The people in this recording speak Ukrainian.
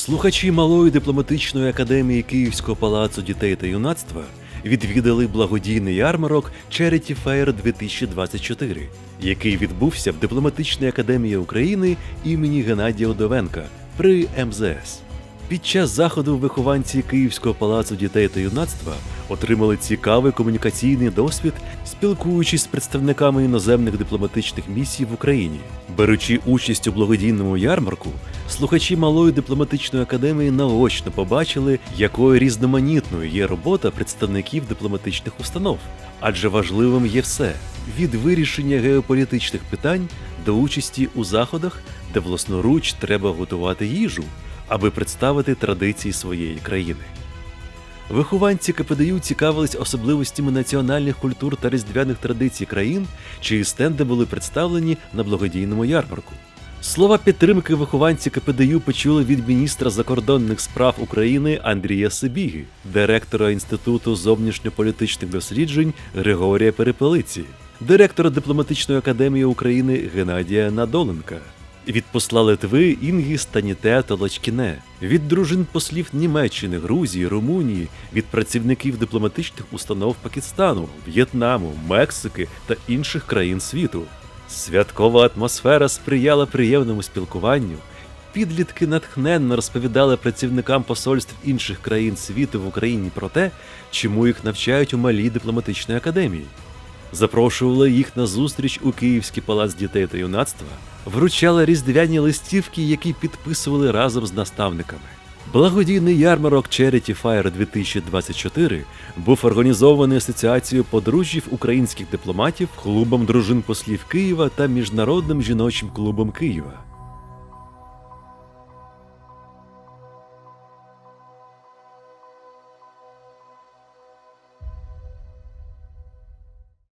Слухачі малої дипломатичної академії Київського палацу дітей та юнацтва відвідали благодійний ярмарок Charity Fair 2024, який відбувся в дипломатичній академії України імені Геннадія Одовенка при МЗС. Під час заходу вихованці Київського палацу дітей та юнацтва отримали цікавий комунікаційний досвід, спілкуючись з представниками іноземних дипломатичних місій в Україні. Беручи участь у благодійному ярмарку, слухачі малої дипломатичної академії наочно побачили, якою різноманітною є робота представників дипломатичних установ, адже важливим є все від вирішення геополітичних питань до участі у заходах, де власноруч треба готувати їжу аби представити традиції своєї країни. Вихованці КПДЮ цікавились особливостями національних культур та різдвяних традицій країн, чиї стенди були представлені на благодійному ярмарку. Слова підтримки вихованці КПДЮ почули від міністра закордонних справ України Андрія Сибіги, директора Інституту зовнішньополітичних досліджень Григорія Перепелиці, директора дипломатичної академії України Геннадія Надоленка, від посла Литви Інгі Станіте Толочкіне, від дружин послів Німеччини, Грузії, Румунії, від працівників дипломатичних установ Пакистану, В'єтнаму, Мексики та інших країн світу. Святкова атмосфера сприяла приємному спілкуванню. Підлітки натхненно розповідали працівникам посольств інших країн світу в Україні про те, чому їх навчають у малій дипломатичній академії запрошували їх на зустріч у Київський палац дітей та юнацтва, вручали різдвяні листівки, які підписували разом з наставниками. Благодійний ярмарок Charity Fire 2024 був організований Асоціацією подружжів українських дипломатів, клубом дружин послів Києва та Міжнародним жіночим клубом Києва.